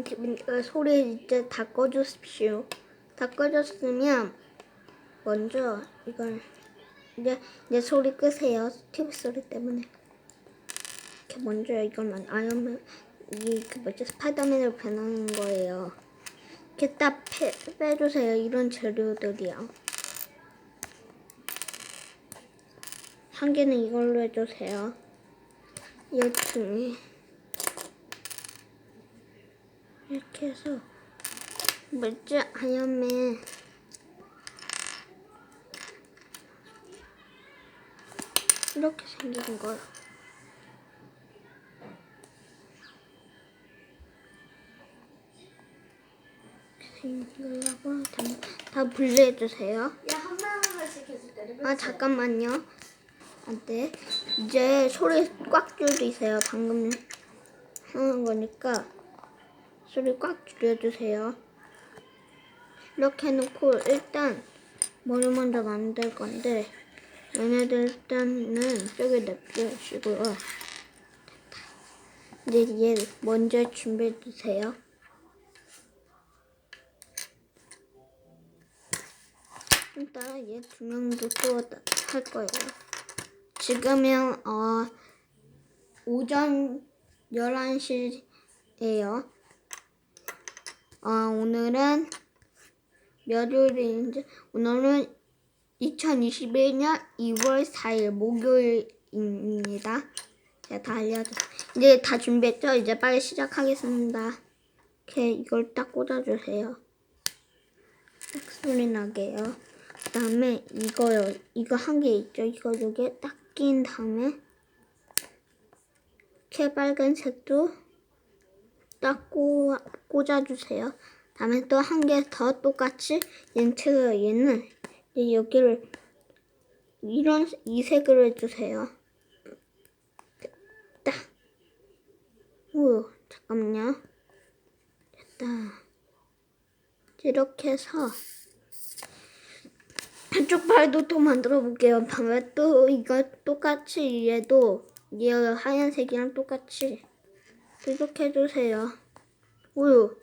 어, 소리 이제 다 꺼주십시오. 다 꺼졌으면 먼저 이걸 이제 이제 소리 끄세요. TV 소리 때문에. 이렇게 먼저 이거는 아이언맨 이그 뭐지 스파이더맨으로 변하는 거예요. 이렇게 딱 빼, 빼주세요. 이런 재료들이요. 한 개는 이걸로 해주세요. 여튼이 이렇게 해서 뭐지 아이언맨 이렇게 생긴 거. 생기려고 다, 다 분리해 주세요. 야, 한 마음씩 계속 때려. 아 잠깐만요. 안돼. 이제 소리 꽉 줄이세요. 방금 하는 거니까 소리 꽉 줄여주세요. 이렇게 해놓고 일단 머리 먼저 만들 건데 얘네들 일단은 저기 냅두시고요. 이제 얘 먼저 준비해 주세요. 이따 얘두 명도 또 할 거예요. 지금은 어 오전 11시예요. 어 오늘은 몇 요일인지 오늘은 2021년 2월 4일 목요일입니다. 제가 다 알려줬어요. 이제 다 준비했죠? 이제 빨리 시작하겠습니다. 이렇게 이걸 딱 꽂아주세요. 딱 소리 나게요. 그 다음에 이거요. 이거 한 개 있죠? 이거 여기에 딱낀 다음에 이렇게 빨간색도 딱 꽂, 꽂아주세요. 다음에 또 한 개 더 똑같이 얘는 얘는 여기를 이런 이 색으로 해주세요. 됐다. 오 잠깐만요. 됐다. 이렇게 해서 한쪽 발도 또 만들어 볼게요. 방금 또 이거 똑같이 얘도 얘 하얀색이랑 똑같이 또 이렇게 해주세요. 오유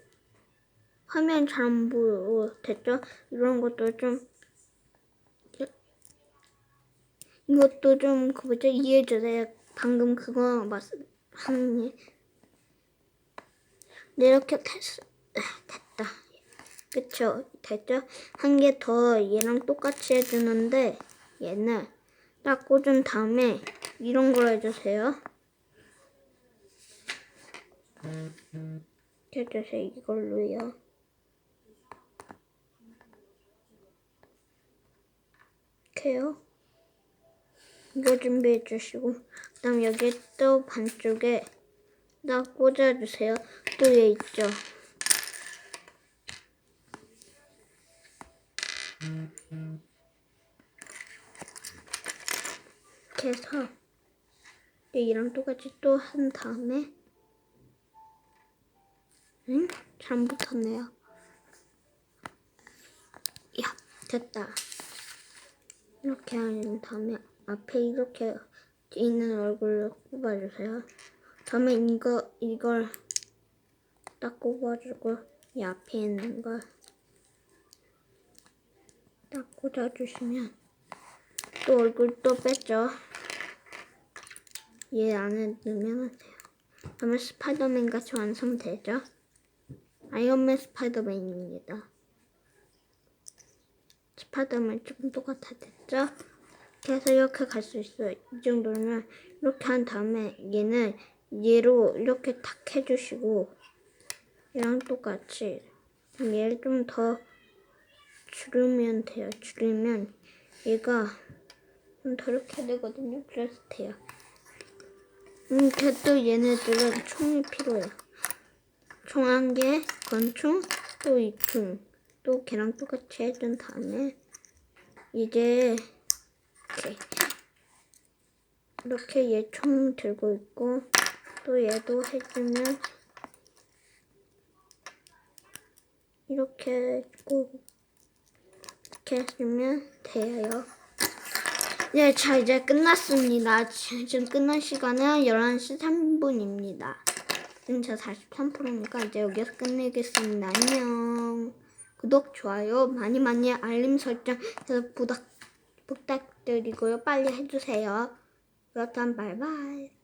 화면 잘 안 보여. 오, 됐죠? 이런 것도 좀 이것도 좀 그 뭐죠 이해해 주세요. 방금 그거 맞 하는 네, 이렇게 됐, 됐다. 그쵸? 됐죠? 한 개 더 얘랑 똑같이 해주는데 얘는 딱 꽂은 다음에 이런 걸 해주세요. 해주세요. 이걸로요. 이렇게요. 이거 준비해 주시고 그다음 여기 또 반쪽에 딱 꽂아주세요. 또 얘 있죠? 이렇게 해서 얘랑 똑같이 또 한 다음에 응? 잘 붙었네요. 야, 됐다. 이렇게 한 다음에 앞에 이렇게 있는 얼굴을 꼽아주세요. 다음에 이거 이걸 딱 꼽아주고 이 앞에 있는 걸 딱 꽂아주시면 또 얼굴 또 뺐죠. 얘 안에 넣으면 돼요. 그러면 스파이더맨 같이 완성되죠. 아이언맨 스파이더맨입니다. 스파이더맨 조금 똑같아졌죠? 그래서 이렇게 갈 수 있어요. 이 정도면 이렇게 한 다음에 얘는 얘로 이렇게 탁 해주시고 얘랑 똑같이 얘를 좀 더 줄이면 돼요. 줄이면 얘가 좀 더 이렇게 되거든요. 그래서 돼요. 음, 또 얘네들은 총이 필요해요. 총 한 개, 권총, 또 이총, 또 걔랑 똑같이 해준 다음에 이제 이렇게 이렇게 얘 총 들고 있고 또 얘도 해주면 이렇게 꼭 이렇게 해주면 돼요. 네, 자 이제 끝났습니다. 지금 끝난 시간은 11시 3분입니다. 저 43%니까 이제 여기서 끝내겠습니다. 안녕. 구독, 좋아요, 많이 많이 알림 설정 해서 부탁, 부탁드리고요. 빨리 해주세요. 그렇다면 바이바이.